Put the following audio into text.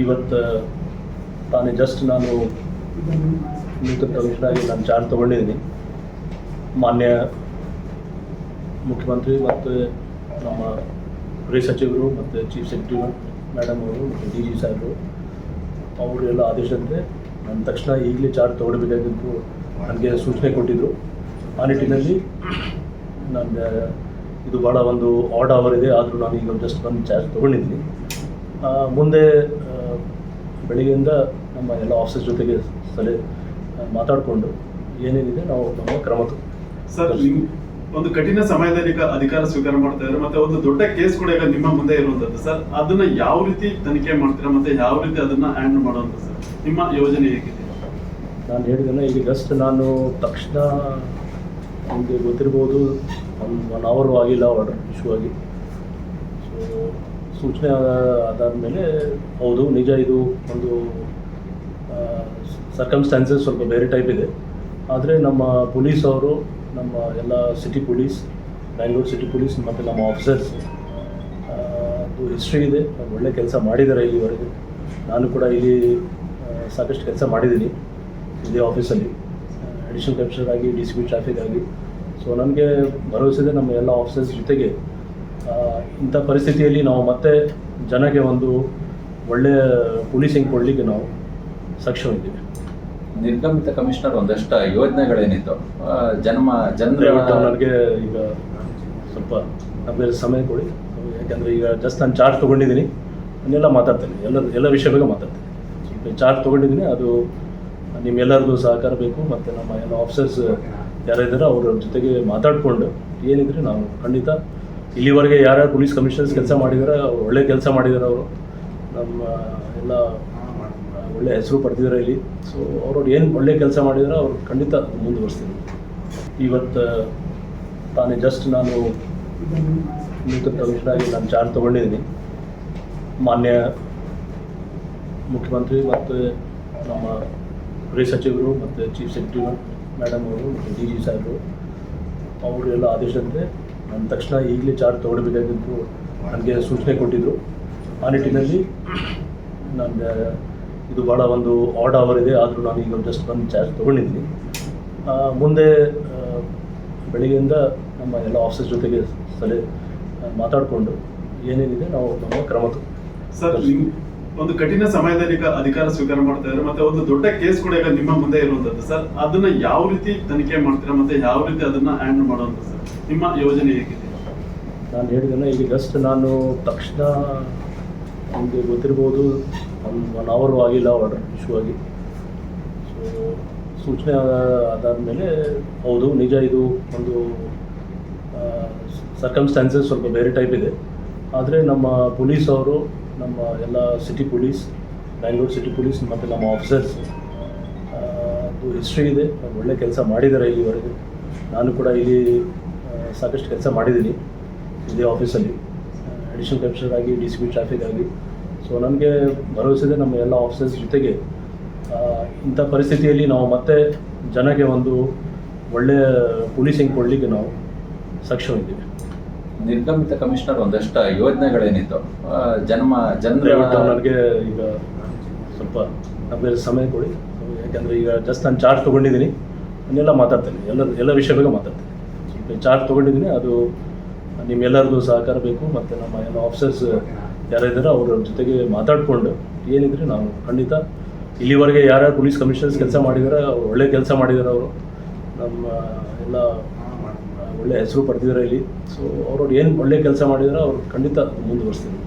ಇವತ್ತು ತಾನೇ ಜಸ್ಟ್ ನಾನು ನೂತನ ಕಮಿಷನರ್ ನಾನು ಚಾರ್ಜ್ ತೊಗೊಂಡಿದ್ದೀನಿ. ಮಾನ್ಯ ಮುಖ್ಯಮಂತ್ರಿ ಮತ್ತು ನಮ್ಮ ಗೃಹ ಸಚಿವರು ಮತ್ತು ಚೀಫ್ ಸೆಕ್ರೆಟರಿ ಮೇಡಮ್ ಅವರು ಮತ್ತು ಡಿ ಜಿ ಸಾಹೇಬರು ಅವರು ಎಲ್ಲ ಆದೇಶದಂತೆ ನನ್ನ ತಕ್ಷಣ ಈಗಲೇ ಚಾರ್ಜ್ ತೊಗೊಳ್ಬೇಕಾಗಿದ್ದು ನನಗೆ ಸೂಚನೆ ಕೊಟ್ಟಿದ್ದರು ಆ ನಿಟ್ಟಿನಲ್ಲಿ ನನ್ನ ಇದು ಭಾಳ ಒಂದು ಆರ್ಡ್ ಅವರ್ ಇದೆ, ಆದರೂ ನಾನು ಈಗ ಜಸ್ಟ್ ಬಂದು ಚಾರ್ಜ್ ತೊಗೊಂಡಿದ್ದೀನಿ. ಮುಂದೆ ಬೆಳಿಗ್ಗೆಯಿಂದ ನಮ್ಮ ಎಲ್ಲ ಆಫೀಸರ್ ಜೊತೆಗೆ ಸಲಹೆ ಮಾತಾಡಿಕೊಂಡು ಏನೇನಿದೆ ನಾವು ನಮ್ಮ ಕ್ರಮ ಸರ್ ಒಂದು ಕಠಿಣ ಸಮಯದಲ್ಲಿ ಅಧಿಕಾರ ಸ್ವೀಕಾರ ಮಾಡ್ತಾ ಇದ್ದಾರೆ ಮತ್ತೆ ಒಂದು ದೊಡ್ಡ ಕೇಸ್ ಕೂಡ ಈಗ ನಿಮ್ಮ ಮುಂದೆ ಇರುವಂತದ್ದು ಸರ್ ಅದನ್ನ ಯಾವ ರೀತಿ ತನಿಖೆ ಮಾಡ್ತೀರಾ ಮತ್ತೆ ಯಾವ ರೀತಿ ಅದನ್ನ ಹ್ಯಾಂಡಲ್ ಮಾಡುವಂತ ಸರ್? ನಿಮ್ಮ ಯೋಜನೆ ಹೇಗಿದೆ? ನಾನು ಹೇಳಿದ್ದೇನೆ ಈಗ ಜಸ್ಟ್ ನಾನು ತಕ್ಷಣ ನಿಮಗೆ ಗೊತ್ತಿರ್ಬೋದು ಒಂದು ಒನ್ ಅವರು ಆಗಿಲ್ಲ ಆರ್ಡರ್ ಇಶ್ಯೂ ಆಗಿ. ಸೂಚನೆ ಅದಾದಮೇಲೆ ಹೌದು, ನಿಜ ಇದು ಒಂದು ಸರ್ಕಮ್ಸ್ಟಾನ್ಸಸ್ ಸ್ವಲ್ಪ ಬೇರೆ ಟೈಪ್ ಇದೆ. ಆದರೆ ನಮ್ಮ ಪೊಲೀಸ್ ಅವರು, ನಮ್ಮ ಎಲ್ಲ city police Bangalore city police ಮತ್ತು ನಮ್ಮ ಆಫೀಸರ್ಸ್ ಅದು ಹಿಸ್ಟ್ರಿ ಇದೆ. ಒಳ್ಳೆ ಕೆಲಸ ಮಾಡಿದ್ದಾರೆ ಇಲ್ಲಿವರೆಗೆ. ನಾನು ಕೂಡ ಇಲ್ಲಿ ಸಾಕಷ್ಟು ಕೆಲಸ ಮಾಡಿದ್ದೀನಿ ಇದೇ ಆಫೀಸಲ್ಲಿ ಅಡಿಷನಲ್ ಕಮಿಷನರ್ ಆಗಿ ಡಿ ಸಿ ಪಿ ಟ್ರಾಫಿಕ್ ಆಗಿ. ಸೊ ನನಗೆ ಭರವಸೆ ಇದೆ ನಮ್ಮ ಎಲ್ಲ ಆಫೀಸರ್ಸ್ ಜೊತೆಗೆ ಇಂಥ ಪರಿಸ್ಥಿತಿಯಲ್ಲಿ ನಾವು ಮತ್ತೆ ಜನಕ್ಕೆ ಒಂದು ಒಳ್ಳೆಯ ಪೊಲೀಸಿಂಗ್ ಕೊಡಲಿಕ್ಕೆ ನಾವು ಸಕ್ಷಮಿದ್ದೀವಿ ನಿರ್ಗಮಿತ ಕಮಿಷನರ್ ಒಂದಷ್ಟು ಯೋಜನೆಗಳೇನಿತ್ತು. ಜನ್ಮ ಜನರ ನನಗೆ ಈಗ ಸ್ವಲ್ಪ ನಮಗೆ ಸಮಯ ಕೊಡಿ. ಯಾಕೆಂದರೆ ಈಗ ಜಸ್ಟ್ ನಾನು ಚಾರ್ಜ್ ತೊಗೊಂಡಿದ್ದೀನಿ. ಅದನ್ನೆಲ್ಲ ಮಾತಾಡ್ತೇನೆ. ಎಲ್ಲ ಎಲ್ಲ ವಿಷಯ ಬಗ್ಗೆ ಮಾತಾಡ್ತೇನೆ. ಸ್ವಲ್ಪ ಚಾರ್ಜ್ ತೊಗೊಂಡಿದ್ದೀನಿ. ಅದು ನಿಮ್ಮೆಲ್ಲರಿಗೂ ಸಹಕಾರ ಬೇಕು. ಮತ್ತು ನಮ್ಮ ಎಲ್ಲ ಆಫೀಸರ್ಸ್ ಯಾರಿದ್ದಾರೆ ಅವ್ರ ಜೊತೆಗೆ ಮಾತಾಡಿಕೊಂಡು ಏನಿದ್ರೆ ನಾವು ಖಂಡಿತ ಇಲ್ಲಿವರೆಗೆ ಯಾರ್ಯಾರು ಪೊಲೀಸ್ ಕಮಿಷನರ್ಸ್ ಕೆಲಸ ಮಾಡಿದಾರೆ, ಒಳ್ಳೆ ಕೆಲಸ ಮಾಡಿದ್ದಾರೆ ಅವರು, ನಮ್ಮ ಎಲ್ಲ ಒಳ್ಳೆ ಹೆಸರು ಪಡೆದಿದ್ದಾರೆ ಇಲ್ಲಿ. ಸೊ ಅವರು ಏನು ಒಳ್ಳೆ ಕೆಲಸ ಮಾಡಿದಾರೆ ಅವ್ರು ಖಂಡಿತ ಮುಂದುವರಿಸ್ತೀನಿ. ಇವತ್ತು, ತಾನೇ ಜಸ್ಟ್ ನಾನು ನೂತನ ಕಮಿಷನರ್ ನಾನು ಚಾರ್ಜ್ ತೊಗೊಂಡಿದ್ದೀನಿ. ಮಾನ್ಯ ಮುಖ್ಯಮಂತ್ರಿ ಮತ್ತು ನಮ್ಮ ಗೃಹ ಸಚಿವರು ಮತ್ತು ಚೀಫ್ ಸೆಕ್ರೆಟರಿ ಮೇಡಮ್ ಅವರು ಮತ್ತು ಡಿ ಜಿ ಸಾಹೇಬರು ಅವರು ಎಲ್ಲ ಆದೇಶದಂತೆ ನನ್ನ ತಕ್ಷಣ ಈಗಲೇ ಚಾರ್ಜ್ ಅಂತ ನನಗೆ ಸೂಚನೆ ಕೊಟ್ಟಿದ್ದರು ಆ ನಿಟ್ಟಿನಲ್ಲಿ ನನಗೆ ಇದು ಭಾಳ ಒಂದು ಆಡ್ ಅವರ್ ಇದೆ. ಆದರೂ ನಾನು ಈಗ ಜಸ್ಟ್ ಬಂದು ಚಾರ್ಜ್ ತೊಗೊಂಡಿದ್ದೀನಿ. ಮುಂದೆ ಬೆಳಿಗ್ಗೆಯಿಂದ ನಮ್ಮ ಎಲ್ಲ ಆಫೀಸರ್ ಜೊತೆಗೆ ಸಲಹೆ ಮಾತಾಡಿಕೊಂಡು ಏನೇನಿದೆ ನಾವು ನಮ್ಮ ಕ್ರಮ ಸರ್ ಒಂದು ಕಠಿಣ ಸಮಯದಲ್ಲಿ ಅಧಿಕಾರ ಸ್ವೀಕಾರ ಮಾಡ್ತಾ ಇದ್ದಾರೆ. ಮತ್ತೆ ಒಂದು ದೊಡ್ಡ ಕೇಸ್ ಕೂಡ ಈಗ ನಿಮ್ಮ ಮುಂದೆ ಇರುವಂತದ್ದು ಸರ್, ಅದನ್ನ ಯಾವ ರೀತಿ ತನಿಖೆ ಮಾಡ್ತೀರಾ? ಮತ್ತೆ ಯಾವ ರೀತಿ ಅದನ್ನ ಹ್ಯಾಂಡಲ್ ಮಾಡುವಂತ ಸರ್? ನಿಮ್ಮ ಯೋಜನೆ ಹೇಗಿದೆ? ನಾನು ಹೇಳಿದ್ದೇನೆ ಈಗ ಜಸ್ಟ್ ನಾನು ತಕ್ಷಣ ನಿಮಗೆ ಗೊತ್ತಿರ್ಬೋದು ಒಂದು ಒನ್ ಅವರು ಆಗಿಲ್ಲ ಆರ್ಡರ್ ಇಶ್ಯೂ ಆಗಿ. ಸೊ ಸೂಚನೆ ಅದಾದಮೇಲೆ ಹೌದು, ನಿಜ ಇದು ಒಂದು ಸರ್ಕಮ್ಸ್ಟಾನ್ಸಸ್ ಸ್ವಲ್ಪ ಬೇರೆ ಟೈಪ್ ಇದೆ. ಆದರೆ ನಮ್ಮ ಪೊಲೀಸ್ ಅವರು ನಮ್ಮ ಎಲ್ಲ city police Bangalore city police ಮತ್ತು ನಮ್ಮ ಆಫೀಸರ್ಸ್ ಅದು ಹಿಸ್ಟ್ರಿ ಇದೆ. ಒಳ್ಳೆ ಕೆಲಸ ಮಾಡಿದ್ದಾರೆ ಇಲ್ಲಿವರೆಗೆ. ನಾನು ಕೂಡ ಇಲ್ಲಿ ಸಾಕಷ್ಟು ಕೆಲಸ ಮಾಡಿದ್ದೀನಿ ಇದೇ ಆಫೀಸಲ್ಲಿ ಅಡಿಷನಲ್ ಕಮಿಷನರ್ ಆಗಿ ಡಿ ಸಿ ಪಿ ಟ್ರಾಫಿಕ್ ಆಗಿ. ಸೊ ನನಗೆ ಭರವಸೆ ಇದೆ ನಮ್ಮ ಎಲ್ಲ ಆಫೀಸರ್ಸ್ ಜೊತೆಗೆ. ಇಂಥ ಪರಿಸ್ಥಿತಿಯಲ್ಲಿ ನಾವು ಮತ್ತೆ ಜನಕ್ಕೆ ಒಂದು ಒಳ್ಳೆಯ ಪೊಲೀಸಿಂಗ್ ಕೊಡಲಿಕ್ಕೆ ನಾವು ಸಕ್ಷಮಿದ್ದೀವಿ ನಿರ್ಗಮಿತ ಕಮಿಷನರ್ ಒಂದಷ್ಟು ಯೋಜನೆಗಳೇನಿತ್ತು. ಜನ್ಮ, ಜನರ ಈಗ ಸ್ವಲ್ಪ ನಮಗೆ ಸಮಯ ಕೊಡಿ. ಯಾಕಂದ್ರೆ ಈಗ ಜಸ್ಟ್ ನಾನು ಚಾರ್ಜ್ ತೊಗೊಂಡಿದ್ದೀನಿ. ಅದನ್ನೆಲ್ಲ ಮಾತಾಡ್ತೇನೆ. ಎಲ್ಲ ಎಲ್ಲ ವಿಷಯ ಬಗ್ಗೆ ಮಾತಾಡ್ತೇನೆ ಚಾರ್ಜ್ ತೊಗೊಂಡಿದ್ದೀನಿ. ಅದು ನಿಮ್ಮೆಲ್ಲರದು ಸಹಕಾರ ಬೇಕು. ಮತ್ತು ನಮ್ಮ ಎಲ್ಲ ಆಫೀಸರ್ಸ್ ಯಾರಿದ್ದಾರೆ ಅವ್ರ ಜೊತೆಗೆ ಮಾತಾಡಿಕೊಂಡು ಏನಿದ್ರೆ ನಾವು ಖಂಡಿತ ಇಲ್ಲಿವರೆಗೆ ಯಾರ್ಯಾರು ಪೊಲೀಸ್ ಕಮಿಷನರ್ಸ್ ಕೆಲಸ ಮಾಡಿದಾರೆ ಒಳ್ಳೆ ಕೆಲಸ ಮಾಡಿದಾರೆ ಅವರು. ನಮ್ಮ ಎಲ್ಲ ಒಳ್ಳೆ ಹೆಸರು ಪಡೆದಿದ್ದಾರೆ ಇಲ್ಲಿ. ಸೊ ಅವ್ರವ್ರು ಏನು ಒಳ್ಳೆ ಕೆಲಸ ಮಾಡಿದ್ರೆ ಅವ್ರು ಖಂಡಿತ ಮುಂದುವರಿಸ್ತೀನಿ